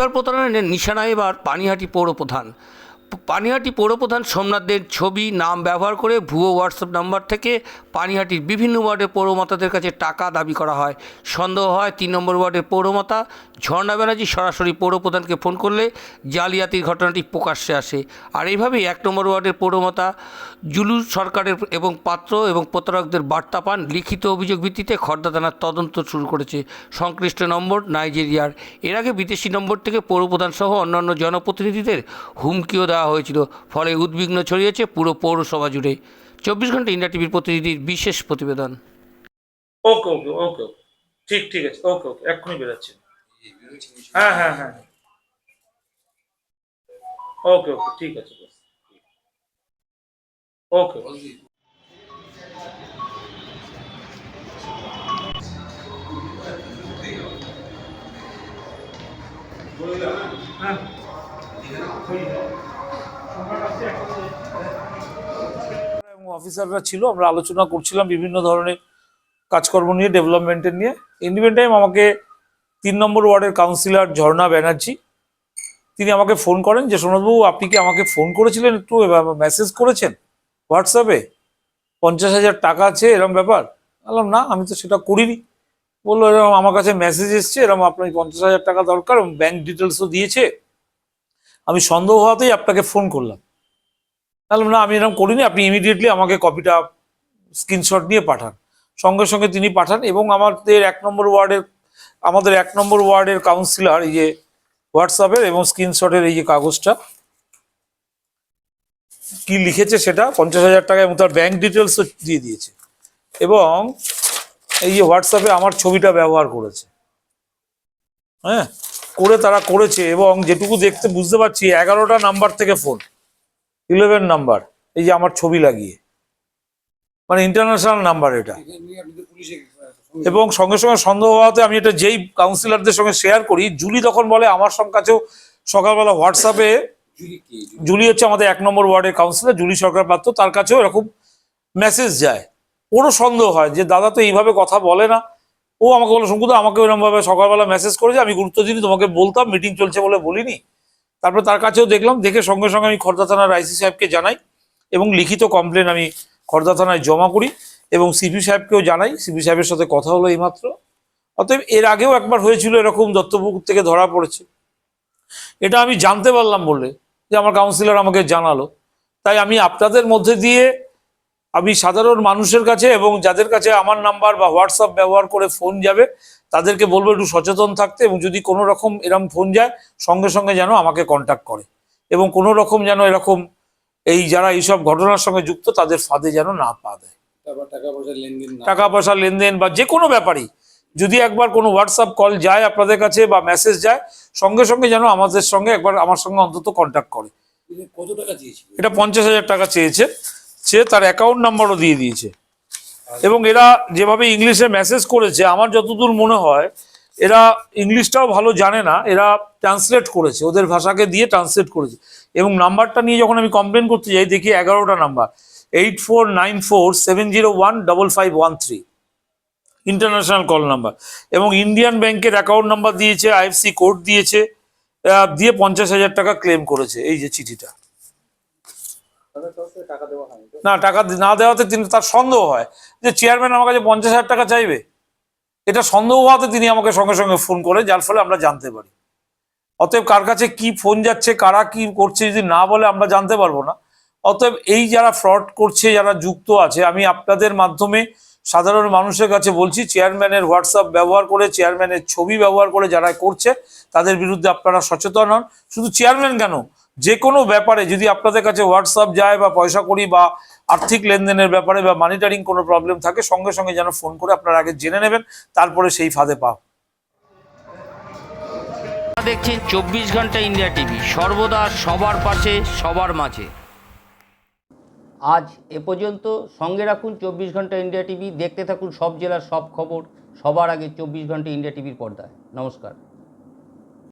প্রতারণার নিশানায় এবার পানিহাটি পৌরপ্রধান প- পানিহাটি পৌরপ্রধান সোমনাথদের ছবি, নাম ব্যবহার করে ভুয়ো হোয়াটসঅ্যাপ নাম্বার থেকে পানিহাটির বিভিন্ন ওয়ার্ডের পৌরমাতাদের কাছে টাকা দাবি করা হয়। সন্দেহ হয় তিন নম্বর ওয়ার্ডের পৌরমাতা ঝর্ণা ব্যানার্জি সরাসরি পৌরপ্রধানকে ফোন করলে জালিয়াতির ঘটনাটি প্রকাশ্যে আসে। আর এইভাবেই এক নম্বর ওয়ার্ডের পৌরমাতা জুলু সরকারের এবং পাত্র এবং প্রতারকদের বার্তা পান। লিখিত অভিযোগ ভিত্তিতে খর্দা থানার তদন্ত শুরু করেছে। সংশ্লিষ্ট নম্বর নাইজেরিয়ার। এর আগে বিদেশি নম্বর থেকে পৌরপ্রধান সহ অন্যান্য জনপ্রতিনিধিদের হুমকিও দেওয়া হয়েছিল। ফলে উদ্বিগ্ন ছড়িয়েছে পুরো পৌরসভা জুড়ে। চব্বিশ ঘণ্টা ইন্ডিয়া টিভির প্রতিনিধির বিশেষ প্রতিবেদন। ওকে ওকে ওকে ওকে। ঠিক ঠিক আছে। ওকে ওকে, এক্ষুনি বেরোচ্ছি। হ্যাঁ হ্যাঁ হ্যাঁ। ওকে ওকে, ঠিক আছে ওকে। অফিসাররা ছিল, আমরা আলোচনা করছিলাম বিভিন্ন ধরনের কাজকর্ম নিয়ে, ডেভেলপমেন্টের নিয়ে। ইন্ডিপেন্ড টাইম আমাকে তিন নম্বর ওয়ার্ডের কাউন্সিলর ঝর্ণা ব্যানার্জি, তিনি আমাকে ফোন করেন যে সোনাদবাবু আপনি কি আমাকে ফোন করেছিলেন একটু? মেসেজ করেছেন হোয়াটসঅ্যাপে পঞ্চাশ হাজার টাকা আছে এরকম ব্যাপার? বললাম, না, আমি তো সেটা করিনি। বলল এরকম আমার কাছে মেসেজ এসছে এরকম আপনার পঞ্চাশ হাজার টাকা দরকার ব্যাংক ডিটেলসও দিয়েছে। আমি সন্দেহ হওয়াতেই আপনাকে ফোন করলাম। বললাম না, আমি এরকম করিনি, আপনি ইমিডিয়েটলি আমাকে কপিটা স্ক্রিনশট নিয়ে পাঠান। সঙ্গে সঙ্গে তিনি পাঠান এবং আমাদের এক নম্বর ওয়ার্ডের, আমাদের এক নম্বর ওয়ার্ডের কাউন্সিলর এই যে হোয়াটসঅ্যাপের এবং স্ক্রিনশটের এই যে কাগজটা, কি লিখেছে সেটা পঞ্চাশ হাজার টাকা এবং তার ব্যাংক ডিটেলসও দিয়ে দিয়েছে। এবং এই যে হোয়াটসঅ্যাপে আমার ছবিটা ব্যবহার করেছে। হ্যাঁ? করে তারা করেছে এবং যেটুকু দেখতে বুঝতে পারছি, এগারোটা নাম্বার থেকে ফোন ইলেভেন নাম্বার, এই যে আমার ছবি লাগিয়ে। মানে ইন্টারন্যাশনাল নাম্বার এটা। এবং সঙ্গে সঙ্গে সন্দেহ হওয়াতে আমি এটা যেই কাউন্সিলরদের সঙ্গে শেয়ার করি, জুলি তখন বলে, আমার কাছেও সকালবেলা হোয়াটসঅ্যাপে জুলি হচ্ছে আমাদের এক নম্বর ওয়ার্ডের কাউন্সিলর জুলি সরকার পাত্র, তার কাছেও এরকম মেসেজ যায়। ওরও সন্দেহ হয় যে, দাদা তো এইভাবে কথা বলে না। ও আমাকে বলে শঙ্কুদা আমাকে ওরকম ভাবে সকালবেলা মেসেজ করেছে, আমি গুরুত্ব দিইনি, তোমাকে বলতাম মিটিং চলছে বলে বলিনি। তারপর তার কাছেও দেখলাম, দেখে সঙ্গে সঙ্গে আমি খর্দা থানার আইসি সাহেবকে জানাই এবং লিখিত কমপ্লেন আমি খর্দা থানায় জমা করি এবং সিপি সাহেবকেও জানাই। সিপি সাহেবের সাথে কথা হলো এইমাত্র। অতএব এর আগেও একবার হয়েছিল এরকম দত্তপুকুর থেকে ধরা পড়েছে। এটা আমি জানতে পারলাম বলে যে আমার কাউন্সিলর আমাকে জানালো। তাই আমি আপনাদের মধ্যে দিয়ে আমি সাধারণ মানুষের কাছে এবং যাদের কাছে আমার নাম্বার বা হোয়াটসঅ্যাপ ব্যবহার করে ফোন যাবে তাদেরকে বলব একটু সচেতন থাকতে এবং যদি কোনো রকম এরকম ফোন যায় সঙ্গে সঙ্গে যেন আমাকে কন্ট্যাক্ট করে। এবং কোনো রকম যেন এরকম এই যারা এইসব ঘটনার সঙ্গে যুক্ত তাদের ফাঁদে যেন না পা দেয়। টাকা পয়সা লেনদেন বা যে কোনো ব্যাপারই যদি একবার কোনো হোয়াটসঅ্যাপ কল যায় আপনাদের কাছে বা মেসেজ যায় সঙ্গে সঙ্গে যেন আমাদের সঙ্গে একবার আমার সঙ্গে অন্তত কন্ট্যাক্ট করে। কত টাকা চেয়েছিল? এটা পঞ্চাশ হাজার টাকা চেয়েছে। সে তার অ্যাকাউন্ট নাম্বারও দিয়ে দিয়েছে। এবং এরা যেভাবে ইংলিশে মেসেজ করেছে, আমার যতদূর মনে হয়, এরা ইংলিশটাও ভালো জানে না, এরা ট্রান্সলেট করেছে, ওদের ভাষাকে দিয়ে ট্রান্সলেট করেছে। এবং নাম্বারটা নিয়ে যখন আমি কমপ্লেন করতে যাই, দেখি এগারোটা number. Eight four nine four seven zero one double five one three international call number এবং ইন্ডিয়ান ব্যাংকের অ্যাকাউন্ট নাম্বার দিয়েছে আইএফসি কোড দিয়েছে দিয়ে পঞ্চাশ হাজার টাকা ক্লেম করেছে, এই যে চিঠিটা টাকা দেওয়া হয়নি তো? না, টাকা না দেওয়াতে তিনি তার সন্দেহ হয় যে চেয়ারম্যান আমার কাছে পঞ্চাশ হাজার টাকা চাইবে। এটা সন্দেহ হওয়াতে তিনি আমাকে সঙ্গে সঙ্গে ফোন করে, যার ফলে আমরা জানতে পারি। অতএব কার কাছে কি ফোন যাচ্ছে, কারা কি করছে যদি না বলে আমরা জানতে পারব না। অতএব এই যারা ফ্রড করছে, যারা যুক্ত আছে, আমি আপনাদের মাধ্যমে সাধারণ মানুষের কাছে বলছি চেয়ারম্যানের হোয়াটসঅ্যাপ ব্যবহার করে চেয়ারম্যানের ছবি ব্যবহার করে যারা করছে, তাদের বিরুদ্ধে আপনারা সচেতন হন। শুধু চেয়ারম্যান কেন? যে কোনো ব্যাপারে যদি আপনাদের কাছে হোয়াটসঅ্যাপ যায় বা পয়সা করি বা আর্থিক লেনদেনের ব্যাপারে বা মানিটারিং কোনো প্রবলেম থাকে সঙ্গে সঙ্গে যেন ফোন করে আপনারা আগে জেনে নেবেন তারপরে সেই ফাঁদে পা। দেখছেন চব্বিশ ঘণ্টা ইন্ডিয়া টিভি সর্বদা সবার পাশে সবার মাঝে। আজ এ পর্যন্ত সঙ্গে রাখুন চব্বিশ ঘণ্টা ইন্ডিয়া টিভি দেখতে থাকুন সব জেলার সব খবর সবার আগে চব্বিশ ঘণ্টা ইন্ডিয়া টিভির পর্দায়। নমস্কার।